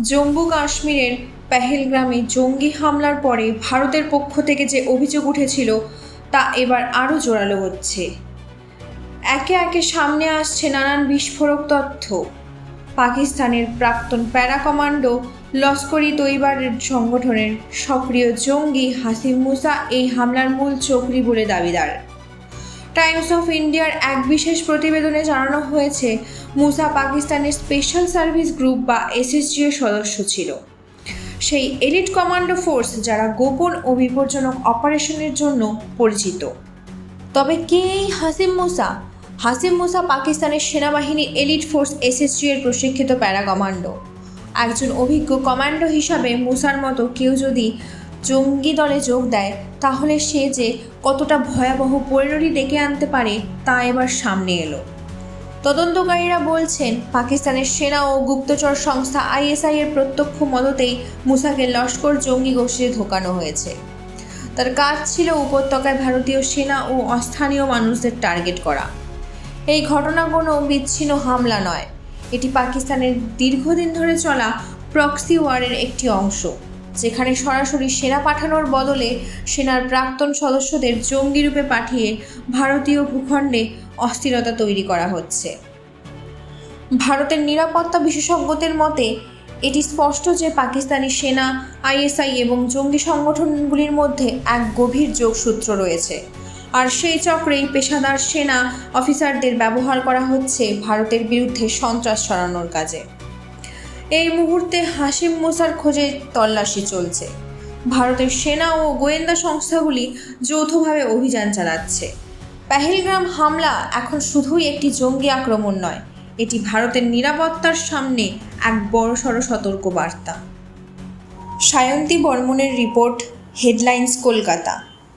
জম্মু কাশ্মীরের পেহেলগ্রামে জঙ্গি হামলার পরে ভারতের পক্ষ থেকে যে অভিযোগ উঠেছিল, তা এবার আরও জোরালো হচ্ছে। একে একে সামনে আসছে নানান বিস্ফোরক তথ্য। পাকিস্তানের প্রাক্তন প্যারা কমান্ডো লস্করি তৈবারের সংগঠনের সক্রিয় জঙ্গি হাসিম মুসা এই হামলার মূল চক্রী বলে দাবিদার। টাইমস অফ ইন্ডিয়ার এক বিশেষ প্রতিবেদনে জানানো হয়েছে মুসা পাকিস্তানের স্পেশাল সার্ভিস গ্রুপ বা এসএসজি এর সদস্য ছিল। সেই এলিট কমান্ডো ফোর্স যারা গোপন ও বিপজ্জনক অপারেশনের জন্য পরিচিত। তবে কে এই হাসিম মুসা? হাসিম মুসা পাকিস্তানের সেনাবাহিনী এলিট ফোর্স এসএসজি এর প্রশিক্ষিত প্যারা কমান্ডো একজন অভিজ্ঞ কমান্ডো হিসাবে মুসার মতো কেউ যদি জঙ্গি দলে যোগ দেয়, তাহলে সে যে কতটা ভয়াবহ পরিণতি ডেকে আনতে পারে তা এবার সামনে এলো। তদন্তকারীরা বলছেন, পাকিস্তানের সেনা ও গুপ্তচর সংস্থা আইএসআই এর প্রত্যক্ষ মদতেই মুসাকে লস্কর জঙ্গি গোষ্ঠীতে ঢোকানো হয়েছে। তার কাজ ছিল উপত্যকায় ভারতীয় সেনা ও অস্থানীয় মানুষদের টার্গেট করা। এই ঘটনা কোনো বিচ্ছিন্ন হামলা নয়। এটি পাকিস্তানের দীর্ঘদিন ধরে চলা প্রক্সি ওয়ারের একটি অংশ। যেখানে সরাসরি সেনা পাঠানোর বদলে সেনার প্রাক্তন সদস্যদের জঙ্গি রূপে পাঠিয়ে ভারতীয় ভূখণ্ডে অস্থিরতা তৈরি করা হচ্ছে। ভারতের নিরাপত্তা বিশেষজ্ঞদের মতে, এটি স্পষ্ট যে পাকিস্তানি সেনা, আইএসআই এবং জঙ্গি সংগঠনগুলির মধ্যে এক গভীর যোগসূত্র রয়েছে। আর সেই চক্রেই পেশাদার সেনা অফিসারদের ব্যবহার করা হচ্ছে ভারতের বিরুদ্ধে সন্ত্রাস ছড়ানোর কাজে। এই মুহূর্তে হাসিম মুসার খোঁজে তল্লাশি চলছে। ভারতের সেনা ও গোয়েন্দা সংস্থাগুলি যৌথভাবে অভিযান চালাচ্ছে। পেহেলগ্রাম হামলা এখন শুধুই একটি জঙ্গি আক্রমণ নয়, এটি ভারতের নিরাপত্তার সামনে এক বড়সড় সতর্ক বার্তা সায়ন্তী বর্মনের রিপোর্ট, হেডলাইন্স, কলকাতা।